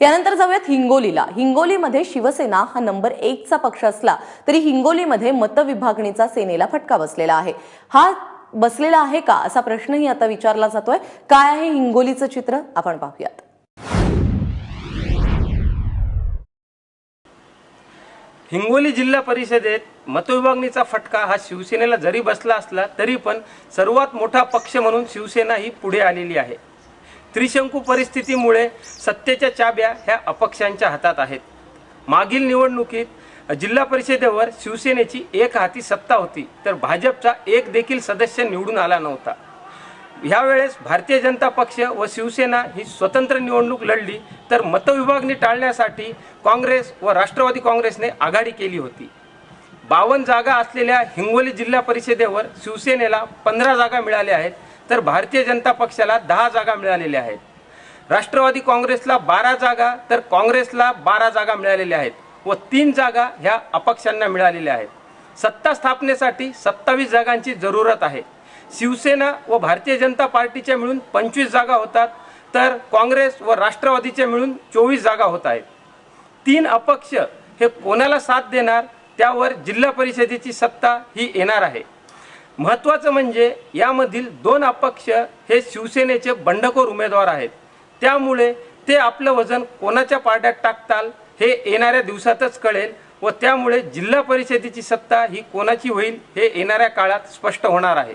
यानंतर जाऊयात हिंगोलीला. हिंगोलीमध्ये शिवसेना हा नंबर एकचा पक्ष असला तरी हिंगोलीमध्ये मतविभागणीचा सेनेला फटका बसलेला आहे. हा बसलेला आहे का असा प्रश्नही आता विचारला जातोय. काय आहे हिंगोलीचं चित्र? आपण पाहूयात. हिंगोली जिल्हा परिषदेत मतविभागणीचा फटका हा शिवसेनेला जरी बसला असला तरी पण सर्वात मोठा पक्ष म्हणून शिवसेना ही पुढे आलेली आहे. त्रिशंकू परिस्थितीमुळे सत्तेच्या चाब्या ह्या अपक्षांच्या हातात आहेत. मागील निवडणुकीत जिल्हा परिषदेवर शिवसेनेची एक हाती सत्ता होती तर भाजपचा एक देखील सदस्य निवडून आला नव्हता. ह्यावेळेस भारतीय जनता पक्ष व शिवसेना ही स्वतंत्र निवडणूक लढली तर मतविभागणी टाळण्यासाठी काँग्रेस व राष्ट्रवादी काँग्रेसने आघाडी केली होती. बावन्न जागा असलेल्या हिंगोली जिल्हा परिषदेवर शिवसेनेला पंधरा जागा मिळाल्या आहेत तर भारतीय जनता पक्षाला दहा जागा मिळालेल्या आहेत. राष्ट्रवादी काँग्रेसला बारा जागा तर काँग्रेसला बारा जागा मिळालेल्या आहेत व तीन जागा ह्या अपक्षांना मिळालेल्या आहेत. सत्ता स्थापनेसाठी सत्तावीस जागांची जरूरत आहे. शिवसेना व भारतीय जनता पार्टीच्या मिळून पंचवीस जागा होतात तर काँग्रेस व राष्ट्रवादीच्या मिळून चोवीस जागा होत आहेत. तीन अपक्ष हे कोणाला साथ देणार? त्यावर जिल्हा परिषदेची सत्ता ही येणार आहे. महत्त्वाचं म्हणजे यामधील दोन अपक्ष हे शिवसेनेचे बंडखोर उमेदवार आहेत. त्यामुळे ते आपलं वजन कोणाच्या पारड्यात टाकताल हे येणाऱ्या दिवसातच कळेल व त्यामुळे जिल्हा परिषदेची सत्ता ही कोणाची होईल हे येणाऱ्या काळात स्पष्ट होणार आहे.